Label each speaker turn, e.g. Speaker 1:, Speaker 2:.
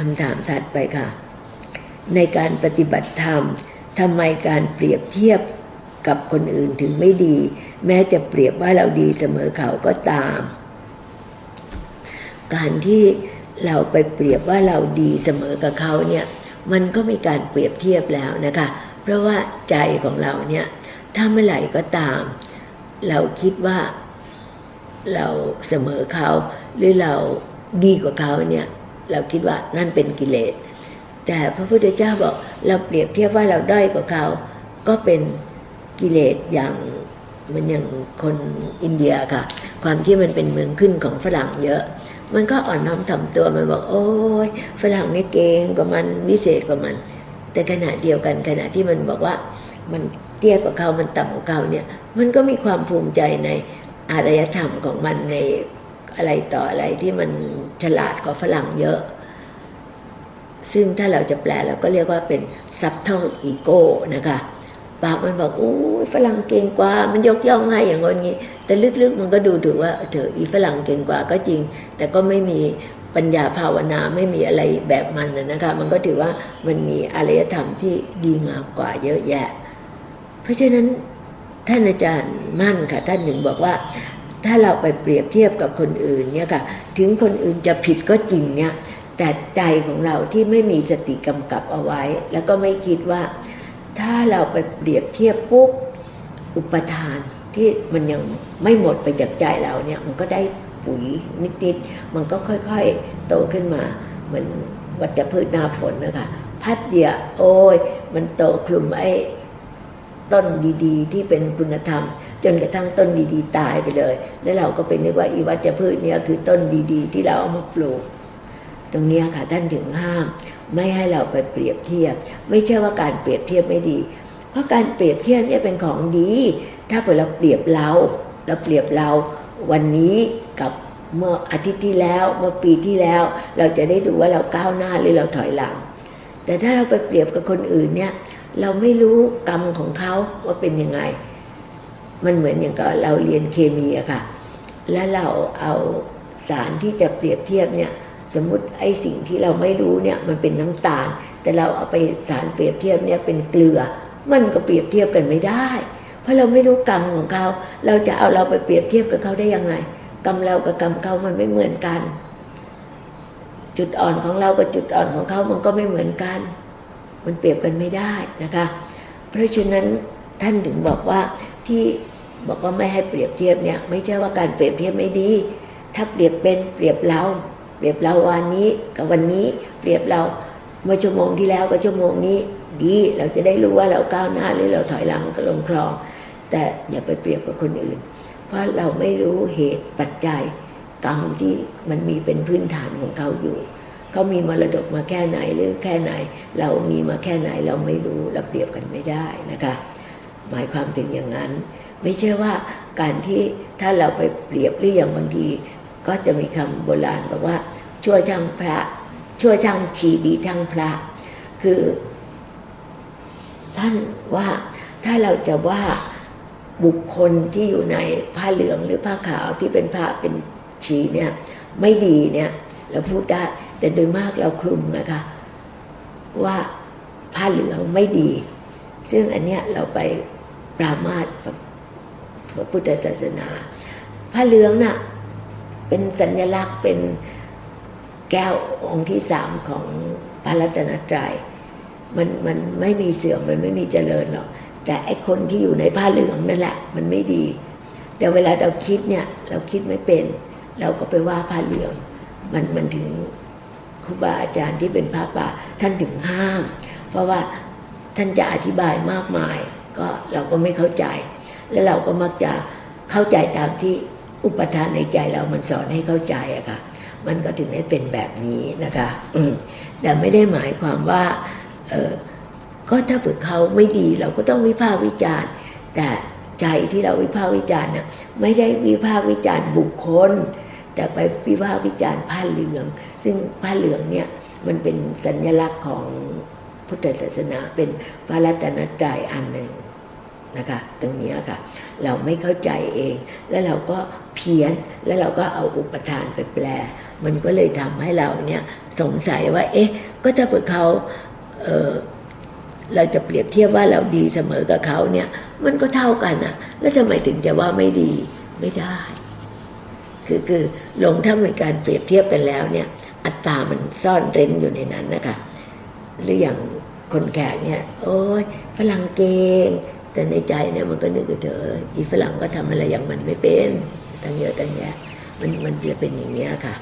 Speaker 1: คำถามถัดไปค่ะ ในการปฏิบัติธรรมทำไมการเปรียบเทียบกับคนอื่นถึงไม่ดี แม้จะเปรียบว่าเราดีเสมอเขาก็ตาม การที่เราไปเปรียบว่าเราดีเสมอกับเขาเนี่ยมันก็มีการเปรียบเทียบแล้วนะคะ เพราะว่าใจของเราเนี่ยถ้าเมื่อไหร่ก็ตาม เราคิดว่าเราเสมอเขาหรือเราดีกว่าเขาเนี่ย เราคิดว่านั่นเป็นกิเลส แต่พระพุทธเจ้าบอกเราเปรียบเทียบว่าเราด้อยกว่าเขา ก็เป็นกิเลสอย่างมันอย่างคนอินเดียค่ะ ความที่มันเป็นเมืองขึ้นของฝรั่งเยอะ มันก็อ่อนน้อมถ่อมตัวมันบอก โอ้ยฝรั่งนี่เก่งกว่ามันวิเศษกว่ามัน แต่ขณะเดียวกันขณะที่มันบอกว่ามันเตี้ยกว่าเขามันต่ำกว่าเขาเนี่ย มันก็มีความภูมิใจในอารยธรรมของมันใน อะไรต่ออะไรที่มันฉลาดกว่าฝรั่งเยอะ ซึ่งถ้าเราจะแปลเราก็เรียกว่าเป็น subtle ego นะคะปากมันบอกโอ้ฝรั่งเก่งกว่า มันยกย่องให้อย่างงี้ แต่ลึกๆมันก็ดูถูกว่าเถออีฝรั่งเก่งกว่าก็จริง แต่ก็ไม่มีปัญญาภาวนาไม่มีอะไรแบบมันนะคะ มันก็ถือว่ามันมีอารยธรรมที่ดีงามกว่าเยอะแยะ เพราะฉะนั้นท่านอาจารย์มั่นค่ะ ท่านหนึ่งบอกว่า ถ้าเราไปเปรียบเทียบกับคนอื่นเนี่ยค่ะถึงคนอื่นจะผิดก็จริงเนี่ยแต่ใจของเราที่ไม่มีสติกำกับเอาไว้ แล้วก็ไม่คิดว่า ถ้าเราไปเปรียบเทียบปุ๊บอุปทานที่มันยังไม่หมดไปจากใจเราเนี่ยมันก็ได้ปุ๋ยนิดๆมันก็ค่อยๆโตขึ้นมา เหมือนวัชพืชหน้าฝนนะคะพัดเดียวโอ้ยมันโตคลุมไอ้ต้นดีๆ ที่เป็นคุณธรรม จนกระทั่งต้นดีๆ ตายไปเลย แล้วเราก็ไปนึกว่าอีวัชพืชเนี่ยคือต้นดีๆ ที่เราเอามาปลูก ตรงนี้ค่ะท่านถึงห้าม ไม่ให้เราไปเปรียบเทียบ ไม่ใช่ว่าการเปรียบเทียบไม่ดี เพราะการเปรียบเทียบเนี่ยเป็นของดี ถ้าเกิดเราเปรียบเรา เราเปรียบเราวันนี้กับเมื่ออาทิตย์ที่แล้วเมื่อปีที่แล้ว เราจะได้ดูว่าเราก้าวหน้าหรือเราถอยหลัง แต่ถ้าเราไปเปรียบกับคนอื่นเนี่ยเราไม่รู้กรรมของเขาว่าเป็นยังไง มันเหมือนอย่างกับเราเรียนเคมีอะค่ะ แล้วเราเอาสารที่จะเปรียบเทียบเนี่ย สมมติไอ้สิ่งที่เราไม่รู้เนี่ยมันเป็นน้ำตาล แต่เราเอาไปสารเปรียบเทียบเนี่ยเป็นเกลือ มันก็เปรียบเทียบกันไม่ได้ เพราะเราไม่รู้กรรมของเขา เราจะเอาเราไปเปรียบเทียบกับเขาได้ยังไง กรรมเรากับกรรมเขามันไม่เหมือนกัน จุดอ่อนของเรากับจุดอ่อนของเขามันก็ไม่เหมือนกัน มันเปรียบกันไม่ได้นะคะ เพราะฉะนั้นท่านถึงบอกว่า ที่บอกว่าไม่ให้เปรียบเทียบเนี่ย ไม่ใช่ว่าการเปรียบเทียบไม่ดี ถ้าเปรียบเป็นเปรียบเรา เปรียบเราวันนี้กับวันนี้ เปรียบเราเมื่อชั่วโมงที่แล้วกับชั่วโมงนี้ ดีเราจะได้รู้ว่าเราก้าวหน้าหรือเราถอยหลังก็ลงคลอง แต่อย่าไปเปรียบกับคนอื่น เพราะเราไม่รู้เหตุปัจจัยกรรมที่มันมีเป็นพื้นฐานของเขาอยู่เขามีมรดกมาแค่ไหนหรือแค่ไหน เรามีมาแค่ไหนเราไม่รู้เราเปรียบกันไม่ได้นะคะ หมายความถึงอย่างนั้น ไม่ใช่ว่าการที่ถ้าเราไปเปรียบหรืออย่างบางทีก็จะมีคำโบราณบอกว่า ชั่วช่างพระ ชั่วช่างขีดีช่างพระ คือ ท่านว่าถ้าเราจะว่าบุคคลที่อยู่ในผ้าเหลืองหรือผ้าขาวที่เป็นพระเป็นชีเนี่ยไม่ดีเนี่ยเราพูดได้แต่โดยมากเราคลุมนะคะว่าผ้าเหลืองไม่ดี ซึ่งอันเนี้ยเราไปปรามาสพระพุทธศาสนาผ้าเหลืองน่ะเป็นสัญลักษณ์เป็นแก้วองค์ที่สามของพระรัตนตรัยมันมันไม่มีเสื่อมมันไม่มีเจริญหรอกแต่ไอคนที่อยู่ในผ้าเหลืองนั่นแหละ มันไม่ดี แต่เวลาเราคิดเนี่ย เราคิดไม่เป็น เราก็ไปว่าผ้าเหลือง มันมันถึงครูบาอาจารย์ที่เป็นพระป่าท่านถึงห้าม เพราะว่า ท่านจะอธิบายมากมาย ก็เราก็ไม่เข้าใจ แล้วเราก็มักจะเข้าใจตามที่อุปทานในใจเรามันสอนให้เข้าใจอะค่ะ มันก็ถึงได้เป็นแบบนี้นะคะแต่ไม่ได้หมายความว่าเออก็ถ้าเผื่อเขาไม่ดีเราก็ต้องวิพากษ์วิจารณ์ แต่ใจที่เราวิพากษ์วิจารณ์นะไม่ได้วิพากษ์วิจารณ์บุคคล แต่ไปวิพากษ์วิจารณ์ผ้าเหลือง ซึ่งผ้าเหลืองเนี่ยมันเป็นสัญลักษณ์ของ พุทธศาสนาเป็นพระรัตนตรัยอันหนึ่งนะคะตรงนี้ค่ะ เราไม่เข้าใจเอง แล้วเราก็เพี้ยนแล้วเราก็เอาอุปทานไปแปล มันก็เลยทำให้เราเนี่ยสงสัยว่า เอ๊ะ ก็ถ้าเผื่อเขาเเราจะเปรียบเทียบว่าเราดีเสมอกับเขาเนี่ย มันก็เท่ากันอะแล้วทำไมถึงจะว่าไม่ดีไม่ได้ คือคือลงถ้ามีการเปรียบเทียบกันแล้วเนี่ย อัตตามันซ่อนเร้นอยู่ในนั้นนะคะหรืออย่าง คนแขกเนี่ย โอ้ยฝรั่งเก่งแต่ในใจเนี่ยมันก็นึกว่าเธออีฝรั่งก็ทำอะไรอย่างมันไม่เป็นตั้งเยอะตั้งแยะมันมันจะเป็นอย่างเนี้ยค่ะ